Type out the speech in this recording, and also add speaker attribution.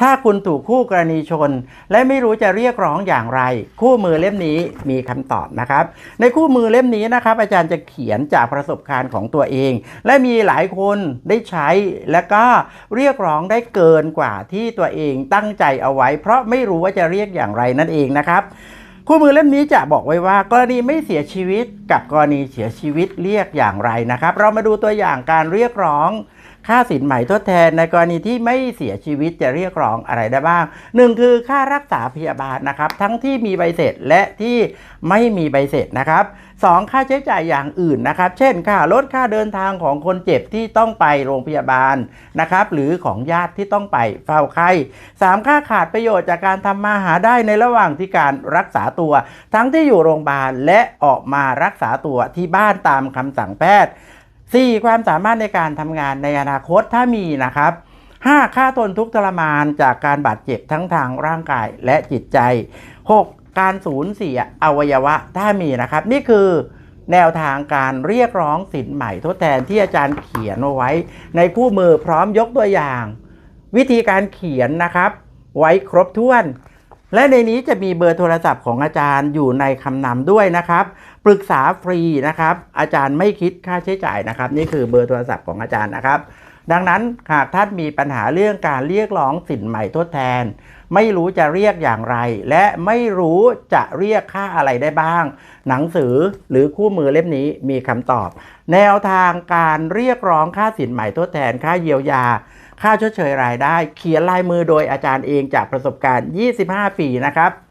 Speaker 1: ถ้าคุณถูกคู่กรณีชน และไม่รู้จะเรียกร้องอย่างไร คู่มือเล่มนี้มีคำตอบนะครับ ในคู่มือเล่มนี้นะครับ อาจารย์จะเขียนจากประสบการณ์ของตัวเอง และมีหลายคนได้ใช้และก็เรียกร้องได้เกินกว่าที่ตัวเองตั้งใจเอาไว้ เพราะไม่รู้ว่าจะเรียกอย่างไรนั่นเองนะครับคู่มือเล่มนี้จะบอกไว้ว่ากรณีไม่เสียชีวิตกับกรณีเสียชีวิตเรียกอย่างไรนะครับ เรามาดูตัวอย่างการเรียกร้อง ค่าสินใหม่ทดแทนในกรณีที่ไม่เสียชีวิตจะเรียกร้องอะไรได้บ้างหนึ่งคือค่ารักษาพยาบาลนะครับ ทั้งที่มีใบเสร็จและที่ไม่มีใบเสร็จนะครับสองค่าใช้จ่ายอย่างอื่นนะครับ เช่นค่ารถค่าเดินทางของคนเจ็บที่ต้องไปโรงพยาบาลนะครับ หรือของญาติที่ต้องไปเฝ้าไข้สามค่าขาดประโยชน์จากการทำมาหาได้ในระหว่างที่การรักษาตัว ทั้งที่อยู่โรงพยาบาลและออกมารักษาตัวที่บ้านตามคำสั่งแพทย์ 4. ความสามารถในการทำงานในอนาคตถ้ามีนะครับ 5. ค่าทนทุกทรมานจากการบาดเจ็บทั้งทางร่างกายและจิตใจ 6. การสูญเสียอวัยวะถ้ามีนะครับ นี่คือแนวทางการเรียกร้องสินใหม่ทดแทนที่อาจารย์เขียนเอาไว้ ในคู่มือพร้อมยกตัวอย่าง วิธีการเขียนนะครับ ไว้ครบถ้วน และในนี้จะมีเบอร์โทรศัพท์ของอาจารย์อยู่ในคำนำด้วยนะครับ ปรึกษาฟรีนะครับ อาจารย์ไม่คิดค่าใช้จ่ายนะครับ นี่คือเบอร์โทรศัพท์ของอาจารย์นะครับ ดังนั้นหากท่านมีปัญหาเรื่องการเรียกร้องสินใหม่ทดแทน ไม่รู้จะเรียกอย่างไร และไม่รู้จะเรียกค่าอะไรได้บ้าง หนังสือหรือคู่มือเล่มนี้มีคำตอบ แนวทางการเรียกร้องค่าสินใหม่ทดแทนค่าเยียวยา ค่าชดเชยรายได้ เขียนลายมือโดยอาจารย์เองจากประสบการณ์ 25 ปีนะครับ